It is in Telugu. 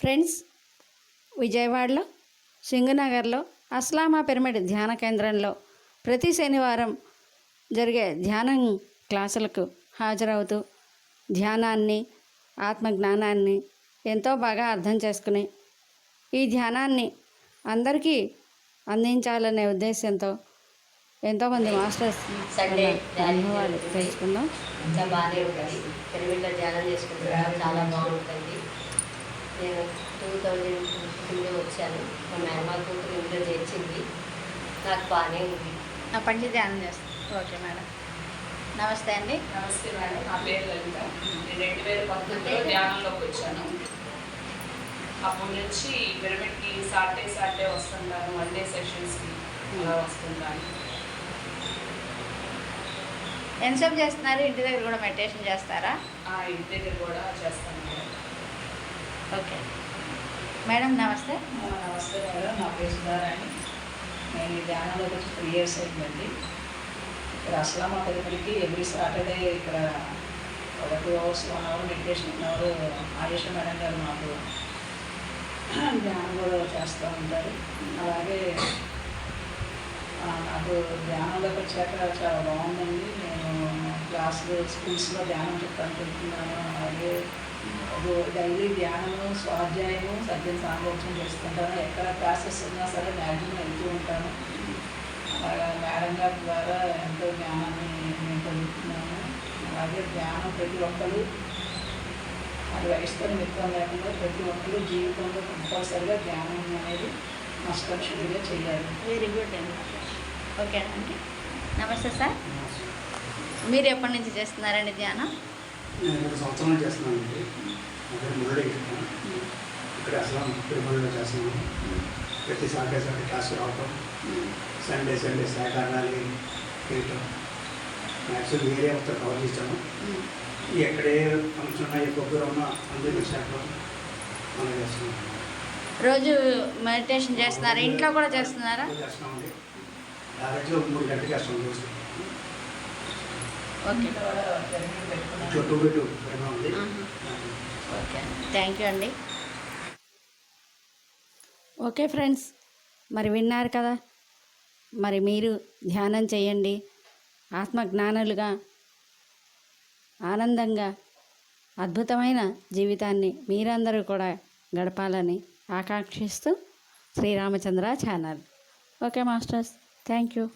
ఫ్రెండ్స్ విజయవాడలో సింగనగర్లో అస్లామా పిరమిడ్ ధ్యాన కేంద్రంలో ప్రతి శనివారం జరిగే ధ్యానం క్లాసులకు హాజరవుతూ ధ్యానాన్ని ఆత్మజ్ఞానాన్ని ఎంతో బాగా అర్థం చేసుకుని ఈ ధ్యానాన్ని అందరికీ అందించాలనే ఉద్దేశంతో ఎంతోమంది మాస్టర్స్ సండే అనుభవాలు తెలుసుకుందాం ఇంకా బాగానే ఉంటుంది పిరమిడ్లో ధ్యానం చేసుకుంటున్నాను చాలా బాగుంటుంది. థౌజండ్ ఫిఫ్టీన్లో వచ్చాను. మా మేనమా కూతురు ఇంట్లో చేర్చింది. నాకు బాగానే ఉంది. అప్పటి నుంచి ధ్యానం చేస్తాం. Okay madam. నమస్తే అండి. నమస్తే మేడం. నా పేరు లలిత. నేను రెండు వేల పంతొమ్మిదిలో ధ్యానంలోకి వచ్చాను. అప్పటి నుంచి పిరమిడ్కి సాటర్డే సాటర్డే వస్తుంటాను. వన్ డే సెషన్స్కి అలా వస్తుంటాను. ఎంతసేపు చేస్తున్నారు? ఇంటి దగ్గర కూడా మెడిటేషన్ చేస్తారా? ఆ ఇంటి దగ్గర కూడా చేస్తాను మేడం. ఓకే. మేడం నమస్తే. నమస్తే మేడం. నా పేరు సుధారాణి. నేను ఈ ధ్యానంలోకి వచ్చి త్రీ ఇయర్స్ అయిందండి. ఇక్కడ అస్లామా తదుపరికి ఎవ్రీ సాటర్డే ఇక్కడ ఒక two hours one hour meditation one hour Ayusha madam గారు మాకు ధ్యానం కూడా చేస్తూ ఉంటారు. అలాగే నాకు ధ్యానంలోకి వచ్చాక చాలా బాగుందండి. క్లాసులు స్కూల్స్లో ధ్యానం చెప్పాలనుకుంటున్నాను అలాగే డైలీ ధ్యానము స్వాధ్యాయము సత్యం సాంగోచం చేసుకుంటాను ఎక్కడ క్లాసెస్ ఉన్నా సరే మ్యాక్సిమం వెళ్తూ ఉంటాను. అలాగా మేడం గారి ద్వారా ఎంతో జ్ఞానాన్ని నేను పొందుతున్నాను. అలాగే ధ్యానం ప్రతి ఒక్కరు అది వయసుతో మిత్రం లేకుండా ప్రతి ఒక్కరు జీవితంలో కంపల్సరిగా ధ్యానం అనేది మస్టర్షుడిగా చేయాలి. వెరీ గుడ్ అండి ఓకే అండి నమస్తే సార్ మీరు ఎప్పటి నుంచి చేస్తున్నారండి ధ్యానం? నేను రెండు సంవత్సరాలు చేస్తున్నానండి. మురళి. ఇక్కడ అసలు తిరుమలలో చేస్తున్నాను. ప్రతి సాటర్డే సాటర్డే క్లాస్ రావటం. సండే సండే సహకారాలు చేయటం మ్యాక్సిమం ఏరియా మొత్తం కవర్ చేసాము ఎక్కడే ఫంక్షన్ ఉన్నా ఏ ఉన్నా అందరూ విశాఖలో మనం చేస్తున్నాం. రోజు మెడిటేషన్ చేస్తున్నారా? ఇంట్లో కూడా చేస్తున్నారా? చేస్తున్నామండి. యావరేజ్గా మూడు గంటలు చేస్తాం రోజు. ఓకే. థ్యాంక్ యూ అండి. ఓకే ఫ్రెండ్స్ మరి విన్నారు కదా? మరి మీరు ధ్యానం చేయండి. ఆత్మజ్ఞానులుగా ఆనందంగా అద్భుతమైన జీవితాన్ని మీరందరూ కూడా గడపాలని ఆకాంక్షిస్తూ Sriramachandra channel. Okay masters thank you.